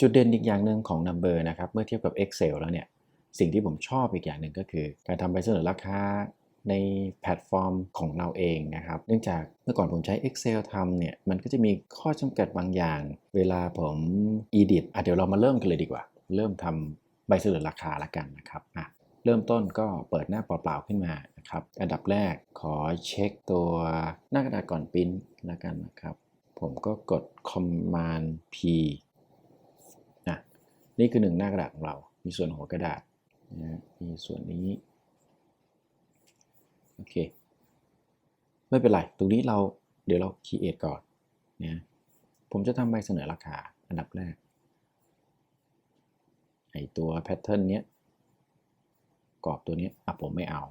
จุดเด่นอีกอย่างหนึ่งของ Number นะครับ เมื่อเทียบกับ Excel แล้วเนี่ย สิ่งที่ผมชอบอีกอย่างหนึ่งก็คือ การทำใบเสนอราคาในแพลตฟอร์มของเราเองนะครับ เนื่องจากเมื่อก่อนผมใช้ Excel ทำเนี่ย มันก็จะมีข้อจำกัดบางอย่าง เวลาผม edit อะเดี๋ยวเรามาเริ่มกันเลยดีกว่า เริ่มทำใบเสนอราคาละกันนะครับอะเริ่มต้นก็เปิดหน้าเปล่าๆขึ้นมานะครับ อันดับแรกขอเช็คตัวหน้ากระดาษก่อนปริ้นละกันนะครับ ผมก็กด Command P นี่คือหนึ่งหน้ากระดาษของเรา มีส่วนหัวกระดาษนะมีส่วนนี้ โอเค ไม่เป็นไร ตรงนี้เราเดี๋ยวเรา create ก่อนนะผมจะทำใบเสนอราคาอันดับแรก ไอตัวแพทเทิร์นเนี้ยกรอบตัวนี้อะผมไม่เอา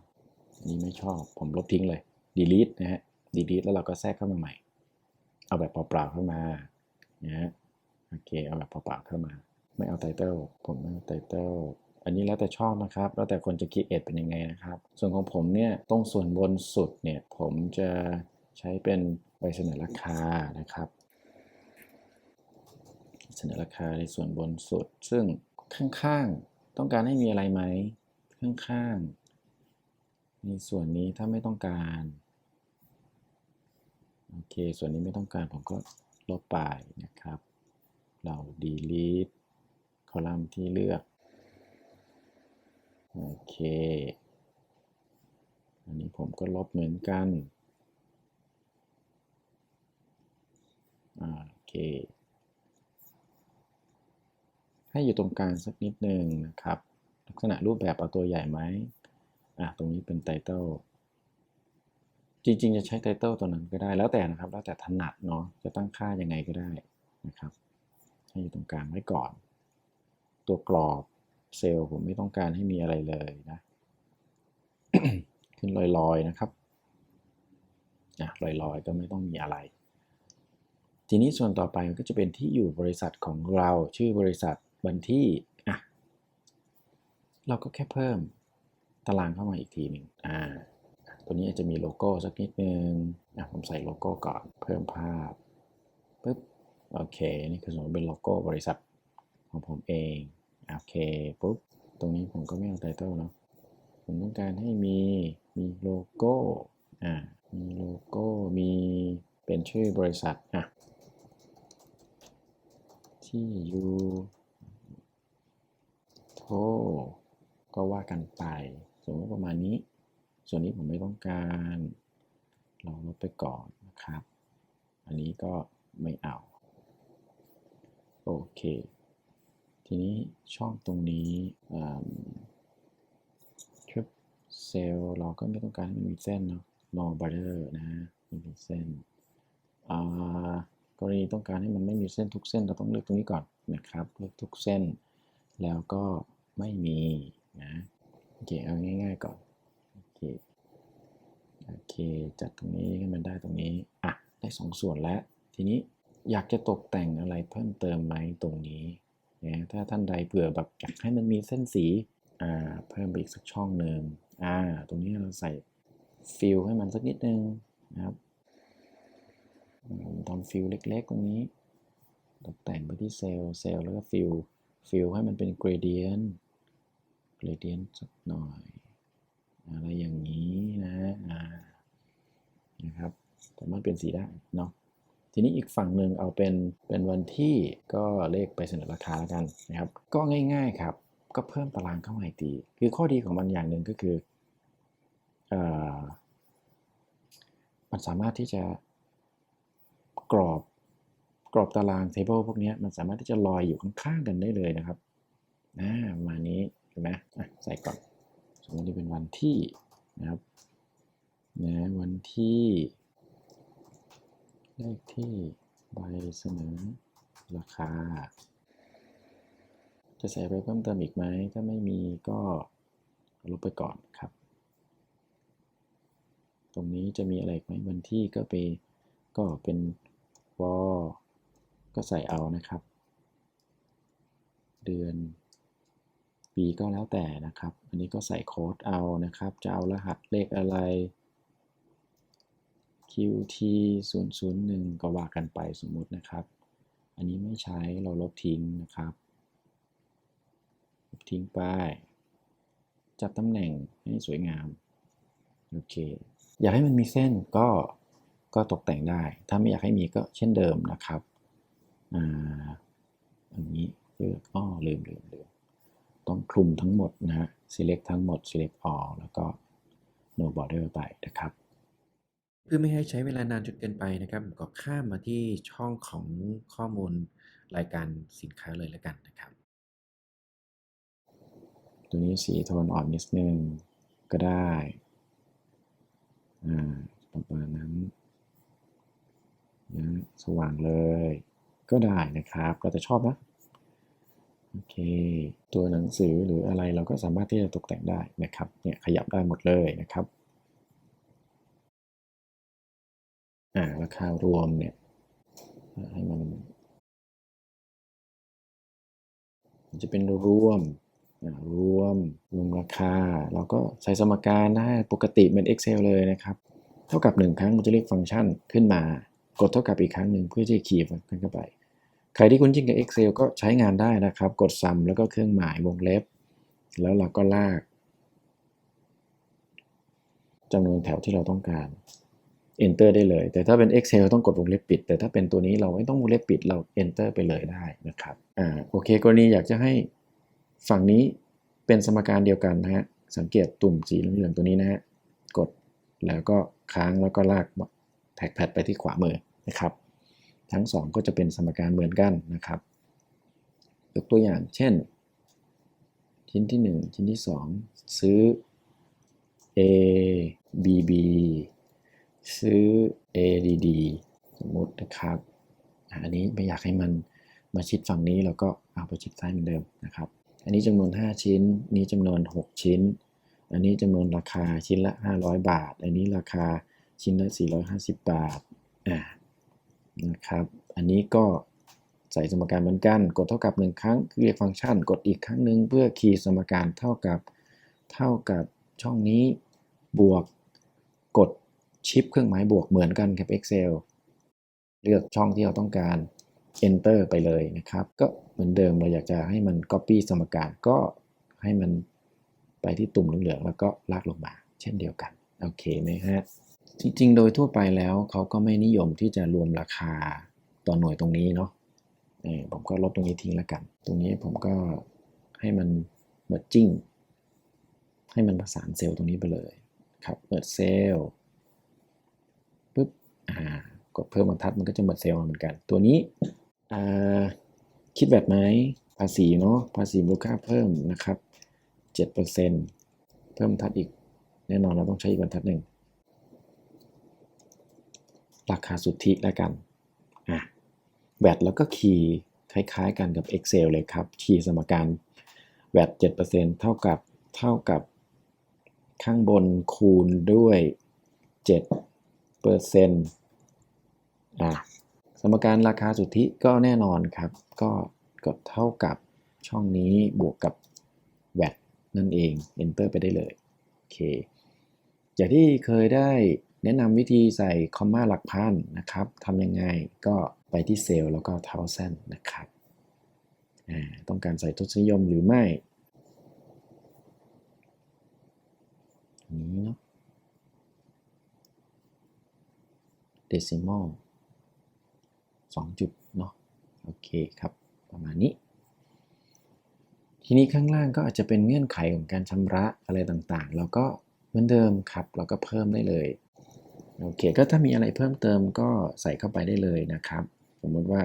นนี้ไม่ชอบ ผมลบทิ้งเลย delete นะฮะ delete แล้วเราก็แทรกเข้ามาใหม่ เอาแบบเปล่าๆเข้ามานะฮะ โอเค เอาแบบเปล่าๆเข้ามา ไม่เอาไตเติลผมไม่เอาไตเติลอันนี้แล้วแต่ชอบนะครับ แล้วแต่คนจะคิดเอทเป็นยังไงนะครับ ส่วนของผมเนี่ยตรงส่วนบนสุดเนี่ย ผมจะใช้เป็นใบเสนอราคานะครับ เสนอราคาในส่วนบนสุด ซึ่งข้างๆต้องการให้มีอะไรไหมข้างๆในส่วนนี้ถ้าไม่ต้องการโอเค ส่วนนี้ไม่ต้องการผมก็ลบไปนะครับ เรา delete อลัมน์ที่เลือก โอเค อันนี้ผมก็ลบเหมือนกัน โอเค ให้อยู่ตรงกลางสักนิดหนึ่งนะครับ ลักษณะรูปแบบเอาตัวใหญ่ไหมอะตรงนี้เป็นไตเติลจริงๆ จะใช้ไตเติลตัวนั้นก็ได้แล้วแต่นะครับ แล้วแต่ถนัดเนาะจะตั้งค่ายังไงก็ได้นะครับ ให้อยู่ตรงกลางไว้ก่อน ตัวกรอบเซลล์ผมไม่ต้องการให้มีอะไรเลยนะ ขึ้นลอยๆนะครับอะลอยๆก็ไม่ต้องมีอะไร ทีนี้ส่วนต่อไปมันก็จะเป็นที่อยู่บริษัทของเราชื่อบริษัทวันที่อะเราก็แค่เพิ่มตารางเข้ามาอีกทีหนึ่งอ่าตัวนี้อาจจะมีโลโก้สักนิดนึงนะผมใส่โลโก้ก่อนเพิ่มภาพปุ๊บโอเค นี่คือสมมติเป็นโลโก้บริษัทของผมเอง โอเคปุ๊บ ตรงนี้ผมก็ไม่เอาไตเติลเนาะผมต้องการให้มีมีโลโก้อ่ามีโลโก้มีเป็นชื่อบริษัทอะที่อยู่โทก็ว่ากันไปสมมติประมาณนี้ ส่วนนี้ผมไม่ต้องการเราลบไปก่อนนะครับ อันนี้ก็ไม่เอา โอเค ทีนี้ช่องตรงนี้ทริปเซลเราก็ไม่ต้องการให้มันมีเส้นเนาะ no border นะไม่มีเส้นกรณีต้องการให้มันไม่มีเส้นทุกเส้นเราต้องเลือกตรงนี้ก่อนนะครับเลือกทุกเส้น แล้วก็ไม่มีนะโอเคเอาง่าย ๆก่อนโอเคโอเคจัดตรงนี้ให้มันได้ตรงนี้อะได้สองส่วนแล้ว ทีนี้อยากจะตกแต่งอะไรเพิ่มเติมไหมตรงนี้ นะถ้าท่านใดเผื่อแบบอยากให้มันมีเส้นสีอ่าเพิ่มไปอีกสักช่องหนึ่งอ่าตรงนี้เราใส่ฟิลให้มันสักนิดนึงนะครับทำฟิลเล็กๆตรงนี้ตกแต่งไปที่เซลล์เซลล์แล้วก็ฟิลฟิลให้มันเป็น gradient gradient สักหน่อย อะไรอย่างนี้นะนะครับสามารถเป็นสีได้เนาะ ทีนี้อีกฝั่งหนึ่งเอาเป็นเป็นวันที่ก็เลขไปเสนอราคาแล้วกันนะครับ ก็ง่ายๆครับ ก็เพิ่มตารางเข้ามาอีกทีคือข้อดีของมันอย่างหนึ่งก็คืออมันสามารถที่จะกรอบกรอบตารางเทเบิลพวกนี้มันสามารถที่จะลอยอยู่ข้างๆกันได้เลยนะครับนะมานี้เห็นไหมใส่ก่อนสมมติเป็นวันที่นะครับนะวันที่ เลขที่ใบเสนอราคา จะใส่ไปเพิ่มเติมอีกไหม ถ้าไม่มีก็ลบไปก่อนครับ ตรงนี้จะมีอะไรไหมวันที่ก็ไปก็เป็นวอก็ใส่เอานะครับ เดือนปีก็แล้วแต่นะครับ อันนี้ก็ใส่โค้ดเอานะครับ จะเอารหัสเลขอะไร QT 001 ก็ว่ากันไปสมมุตินะครับ อันนี้ไม่ใช้เราลบทิ้งนะครับ ลบทิ้งไป จัดตำแหน่งให้สวยงาม โอเค อยากให้มันมีเส้นก็ก็ตกแต่งได้ ถ้าไม่อยากให้มีก็เช่นเดิมนะครับ อ่า อันนี้เลือกอ้อลืมลืมลืมต้องคลุมทั้งหมดนะฮะ select ทั้งหมด select all แล้วก็ no border ไปนะครับ เพื่อไม่ให้ใช้เวลานานจนเกินไปนะครับผมก็ข้ามมาที่ช่องของข้อมูลรายการสินค้าเลยแล้วกันนะครับ ตัวนี้สีโทนอ่อนนิดนึงก็ได้อ่าประมาณนั้นนะสว่างเลยก็ได้นะครับเราจะชอบนะโอเค ตัวหนังสือหรืออะไรเราก็สามารถที่จะตกแต่งได้นะครับเนี่ยขยับได้หมดเลยนะครับ อ่าราคารวมเนี่ยให้มันจะเป็นรวมรวมรวมราคาเราก็ใส่สมการได้ปกติเหมือน Excel เลยนะครับ เท่ากับ 1 ครั้งมันจะเรียกฟังก์ชันขึ้นมา กดเท่ากับอีกครั้งหนึ่งเพื่อที่จะคีย์มันเข้าไป ใครที่คุ้นชินกับ Excel ก็ใช้งานได้นะครับ กด sum แล้วก็เครื่องหมายวงเล็บ แล้วเราก็ลากจำนวนแถวที่เราต้องการ enter ได้เลย แต่ถ้าเป็น Excel ต้องกดวงเล็บปิด แต่ถ้าเป็นตัวนี้เราไม่ต้องวงเล็บปิดเรา enter ไปเลยได้นะครับอ่าโอเคกรณีอยากจะให้ฝั่งนี้เป็นสมการเดียวกันนะฮะสังเกตตุ่มสีเหลืองๆตัวนี้นะฮะกดแล้วก็ค้างแล้วก็ลากแท็กแพดไปที่ขวามือนะครับ ทั้งสองก็จะเป็นสมการเหมือนกันนะครับยกตัวอย่างเช่น ชิ้นที่ 1 ชิ้นที่ 2 ซื้อ A B B ซื้อ A D D สมมตินะครับ อันนี้ไม่อยากให้มันมาชิดฝั่งนี้เราก็เอาไปชิดซ้ายเหมือนเดิมนะครับ อันนี้จำนวน 5 ชิ้น นี้จำนวน 6 ชิ้น อันนี้จำนวนราคาชิ้นละ 500 บาท อันนี้ราคาชิ้นละ 450 บาทอ่านะครับ อันนี้ก็ใส่สมการเหมือนกัน กดเท่ากับ 1 ครั้งคือเรียกฟังก์ชัน กดอีกครั้งหนึ่งเพื่อคีย์สมการเท่ากับเท่ากับช่องนี้บวกกด ชิปเครื่องหมายบวกเหมือนกันกับ Excel เลือกช่องที่เราต้องการ enter ไปเลยนะครับ ก็เหมือนเดิมเราอยากจะให้มัน copy สมการก็ให้มันไปที่ตุ่มเหลืองๆแล้วก็ลากลงมา เช่นเดียวกัน โอเคไหมฮะ จริงๆ โดยทั่วไปแล้วเขาก็ไม่นิยมที่จะรวมราคาต่อหน่วยตรงนี้เนาะผมก็ลบตรงนี้ทิ้งแล้วกัน ตรงนี้ผมก็ให้มัน merging ให้มันประสานเซลล์ตรงนี้ไปเลยครับเปิดเซลล์ กดเพิ่มบรรทัดมันก็จะเปิดเซลล์เหมือนกัน ตัวนี้คิดแบบไหมภาษีเนาะภาษีมูลค่าเพิ่มนะครับ7%เพิ่มบรรทัดอีก แน่นอนเราต้องใช้อีกบรรทัดหนึ่งราคาสุทธิแล้วกันอะแวดแล้วก็คีย์คล้ายๆกันกับ Excel เลยครับ คีย์สมการแวด7%เท่ากับเท่ากับข้างบนคูณด้วย 7 เปอร์เซ็นต์อะสมการราคาสุทธิก็แน่นอนครับ ก็กดเท่ากับช่องนี้บวกกับแวดนั่นเอง enter ไปได้เลย โอเค อย่างที่เคยได้แนะนำวิธีใส่คอมมาหลักพันนะครับทำยังไงก็ไปที่เซลล์แล้วก็เท้าเส้นนะครับต้องการใส่ทศนิยมหรือไม่นี้เนาะ decimal 2 จุดเนาะโอเคครับ ประมาณนี้ ทีนี้ข้างล่างก็อาจจะเป็นเงื่อนไขของการชำระอะไรต่างๆ แล้วก็เหมือนเดิมครับเราก็เพิ่มได้เลยโอเค ก็ถ้ามีอะไรเพิ่มเติมก็ใส่เข้าไปได้เลยนะครับ สมมติว่า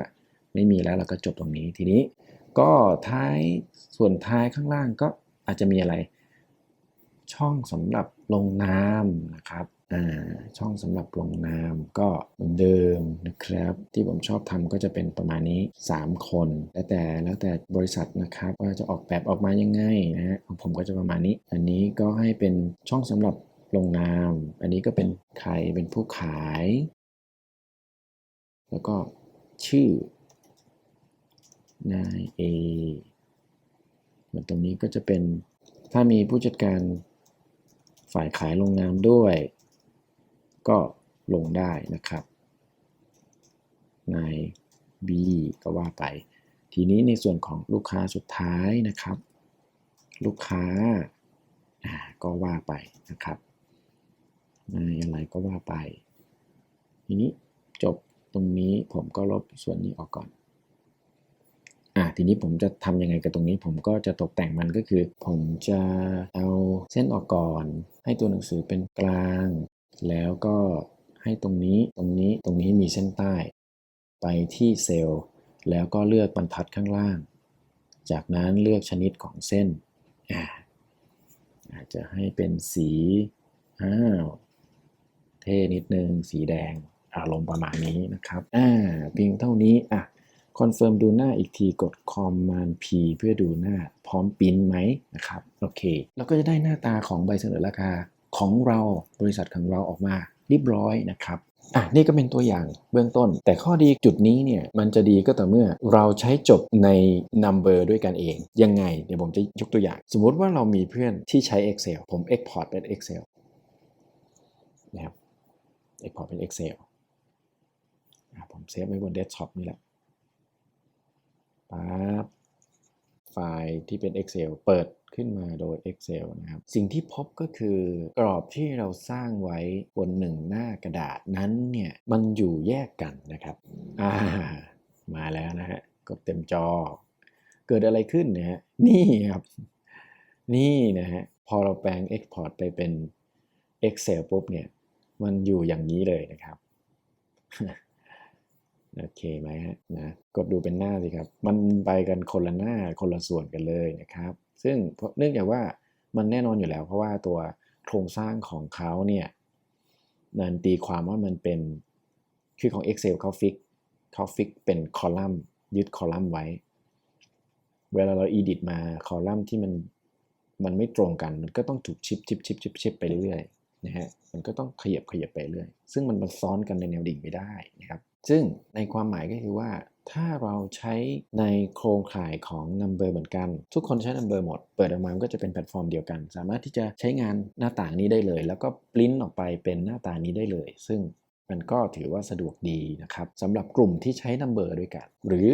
ไม่มีแล้วเราก็จบตรงนี้ทีนี้ ก็ท้ายส่วนท้ายข้างล่างก็อาจจะมีอะไร ช่องสำหรับลงนามนะครับ ช่องสำหรับลงนามก็เหมือนเดิมนะครับ ที่ผมชอบทำก็จะเป็นประมาณนี้ 3 คน แล้วแต่แล้วแต่บริษัทนะครับว่าจะออกแบบออกมายังไงนะฮะของผมก็จะประมาณนี้ อันนี้ก็ให้เป็นช่องสำหรับลงนาม อันนี้ก็เป็นใครเป็นผู้ขาย แล้วก็ชื่อนายเอเหมือนตรงนี้ก็จะเป็นถ้ามีผู้จัดการฝ่ายขายลงนามด้วย ก็ลงได้นะครับ ใน B ก็ว่าไป ทีนี้ในส่วนของลูกค้าสุดท้ายนะครับ ลูกค้าก็ว่าไปนะครับ ในอะไรก็ว่าไป ทีนี้จบตรงนี้ผมก็ลบส่วนนี้ออกก่อนอะทีนี้ผมจะทำยังไงกับตรงนี้ ผมก็จะตกแต่งมันก็คือ ผมจะเอาเส้นออกก่อน ให้ตัวหนังสือเป็นกลาง แล้วก็ให้ตรงนี้ ตรงนี้ ตรงนี้มีเส้นใต้ ไปที่เซลล์ แล้วก็เลือกบรรทัดข้างล่าง จากนั้นเลือกชนิดของเส้น อาจจะให้เป็นสี อ้าว เท่นิดนึง สีแดง อารมณ์ประมาณนี้นะครับ อ่า เพียงเท่านี้ อะ คอนเฟิร์มดูหน้าอีกที กด Command P เพื่อดูหน้า พร้อมปิ้นไหมนะครับ โอเค เราก็จะได้หน้าตาของใบเสนอราคา ของเราบริษัทของเราออกมาเรียบร้อยนะครับอะนี่ก็เป็นตัวอย่างเบื้องต้น แต่ข้อดีจุดนี้เนี่ยมันจะดีก็ต่อเมื่อเราใช้จบใน number ด้วยกันเอง ยังไง เดี๋ยวผมจะยกตัวอย่าง สมมติว่าเรามีเพื่อนที่ใช้ Excel ผม export เป็น Excel นะครับ export เป็น Excel อะผมเซฟไว้บน desktop นี่แหละปั๊บไฟล์ที่เป็น Excel เปิด ขึ้นมาโดย Excel นะครับ สิ่งที่พบก็คือกรอบที่เราสร้างไว้บนหนึ่งหน้ากระดาษนั้นเนี่ยมันอยู่แยกกันนะครับอ่ามาแล้วนะฮะกดเต็มจอ เกิดอะไรขึ้นนะฮะนี่ครับ นี่นะฮะพอเราแปลง Export ไปเป็น Excel ปุ๊บเนี่ย มันอยู่อย่างนี้เลยนะครับ โอเคไหมฮะนะกดดูเป็นหน้าสิครับ มันไปกันคนละหน้าคนละส่วนกันเลยนะครับ ซึ่งเนื่องจากว่ามันแน่นอนอยู่แล้ว เพราะว่าตัวโครงสร้างของเขาเนี่ยนันตีความว่ามันเป็นคือของ Excel เขาฟิกเขาฟิกเป็นคอลัมน์ยึดคอลัมน์ไว้ เวลาเรา edit มาคอลัมน์ที่มันมันไม่ตรงกัน มันก็ต้องถูกชิปชิปชิปชิปชิปไปเรื่อยๆ นะฮะมันก็ต้องขยับขยับไปเรื่อย ซึ่งมันมันซ้อนกันในแนวดิ่งไม่ได้นะครับซึ่งในความหมายก็คือว่าถ้าเราใช้ในโครงข่ายของ Number เหมือนกัน ทุกคนใช้ Number หมด เปิดออกมามันก็จะเป็นแพลตฟอร์มเดียวกัน สามารถที่จะใช้งานหน้าต่างนี้ได้เลย แล้วก็ปริ้นออกไปเป็นหน้าต่างนี้ได้เลย ซึ่งมันก็ถือว่าสะดวกดีนะครับสำหรับกลุ่มที่ใช้ Number ด้วยกัน หรือ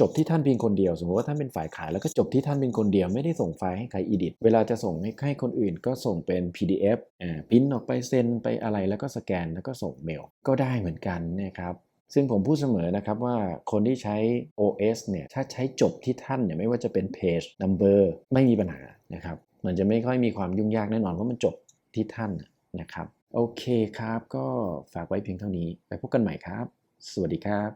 จบที่ท่านเพียงคนเดียว สมมติว่าท่านเป็นฝ่ายขายแล้วก็จบที่ท่านเป็นคนเดียวไม่ได้ส่งไฟล์ให้ใคร edit เวลาจะส่งให้ให้คนอื่นก็ส่งเป็น PDF อ่าพิมพ์ออกไปเซ็นไปอะไรแล้วก็สแกนแล้วก็ส่งเมลก็ได้เหมือนกันนะครับซึ่งผมพูดเสมอนะครับว่าคนที่ใช้ OS เนี่ยถ้าใช้จบที่ท่านเนี่ยไม่ว่าจะเป็น Page Number ไม่มีปัญหานะครับมันจะไม่ค่อยมีความยุ่งยากแน่นอนเพราะมันจบที่ท่านนะครับ โอเคครับก็ฝากไว้เพียงเท่านี้ไปพบกันใหม่ครับ สวัสดีครับ